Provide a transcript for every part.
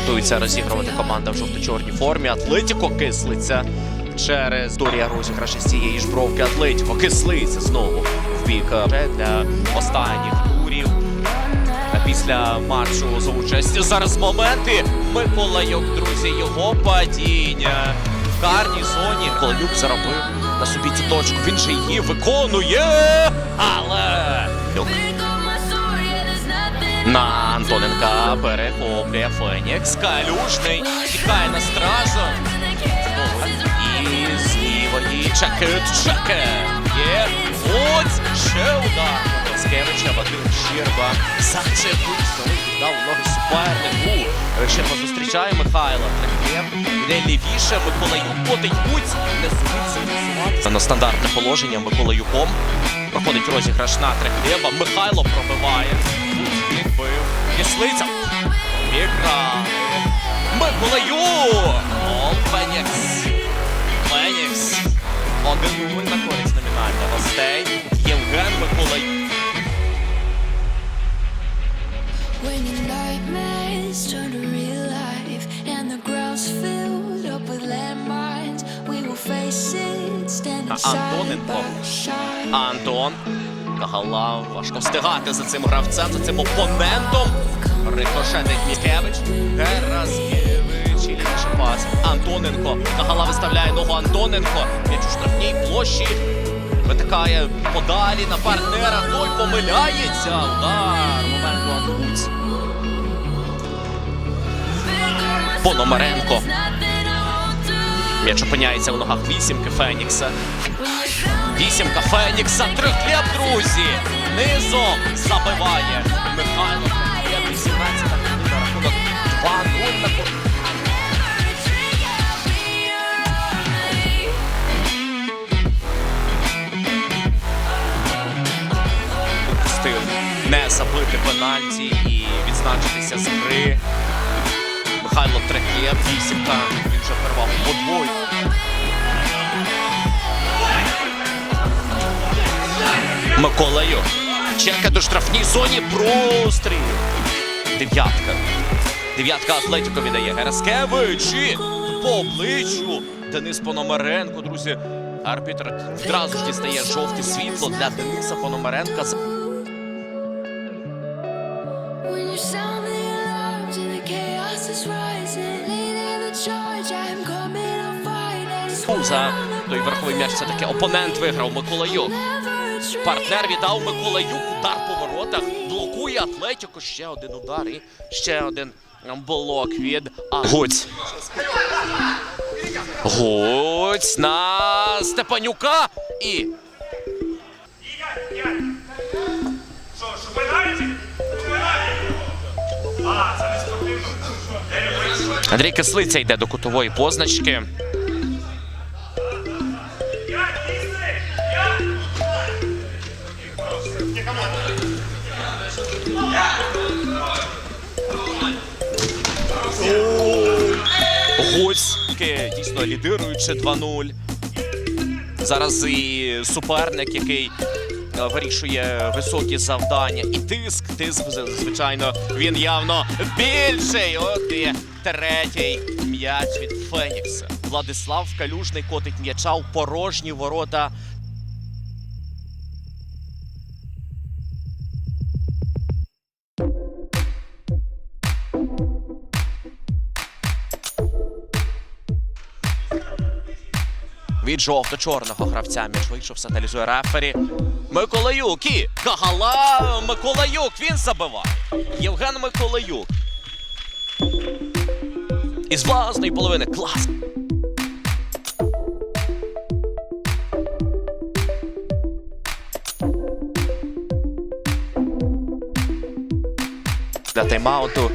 Готується розігрувати команда в жовто-чорній формі. Атлетіко кислиться через історія розіграшу з цієї ж бровки. Атлетіко кислиться знову в бік е, для останніх турів. Після матчу за участю зараз моменти. Миколайок, друзі, його падіння в карній зоні. Миколайок заробив на собі цю точку. Він же її виконує. Але на Антоненка перехоплює Фенікс. Калюжний тікає на стражу. І з лівої чекет. Є. Ось ще удар. Скевича, Вадим Щерба. Зачепив свої дав ноги супернику. Щерба зустрічає Михайла. Йде лівіше. Миколаюк котить путь. Не зумів На стандартне положення Миколаюком. Проходить розіграш на Трехлєва. Михайло пробиває. Відбив. Кислиця. Віграли. Миколаюк. Гол Фенікс. Фенікс. 1-0 на користь номінальних гостей. Євген Миколаюк. When your nightmares turn to real life and the ground's filled up with landmines, we will face it standing А side Антоненко? by side. Антон. Кагала. Важко встигати за цим гравцем, за цим опонентом. Рикошетить Міскевич. Гераскевич. І лівіше пас. Антоненко. Кагала виставляє ногу Антоненко. М'яч у штрафній площі. Витикає подалі на партнера. Той помиляється. Удар. Момент у Антуць. Пономаренко. М'яч опиняється в ногах вісімки Фенікса. Вісімка Фенікса, трихлєб, друзі! Низом забиває Михайло Трихлєб, 18 рахунок 2-0 на не забити пенальті і відзначитися з гри. Михайло Трехлєб, вісімка, він вже перевагу Миколаю. Чека до штрафній зоні. Простріл. Дев'ятка. Дев'ятка Атлетіко віддає Гераскевич. І по обличчю. Денис Пономаренко, друзі. Арбітр одразу ж дістає жовте світло для Дениса Пономаренка. За той верховий м'яч все-таки опонент виграв Миколаюк. Партнер віддав Миколаюк удар по воротах. Блокує Атлетіко. Ще один удар і ще один блок від Гуць. Гуць на Степанюка і. Андрій Кислиця йде до кутової позначки. Гуць дійсно лідируючи 2-0. Зараз і суперник, який е, вирішує високі завдання. І тиск, тиск, звичайно, він явно більший. От і третій м'яч від Фенікса. Владислав Калюжний котить м'яча у порожні ворота. Від жовто-чорного гравця м'яч вийшов, сигналізує рефері. Миколаюк і Кагала Миколаюк. Він забиває. Євген Миколаюк. Із власної половини. Клас. Для тайм-ауту.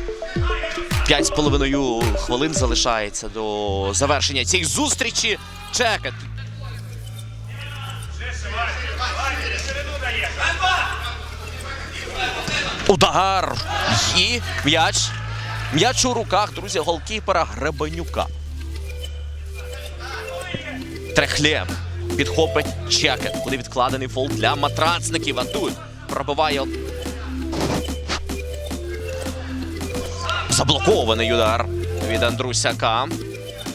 П'ять з половиною хвилин залишається до завершення цієї зустрічі. Чекати. Удар! І м'яч. М'яч у руках, друзі, голкіпера Гребенюка. Трехлєм підхопить чекет. Куди відкладений фол для матрацників. А тут пробиває. Заблокований удар від Андрусяка.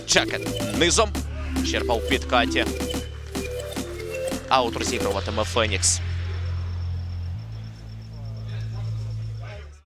Чекет низом. Черпав підкаті. Аут розігруватиме Фенікс.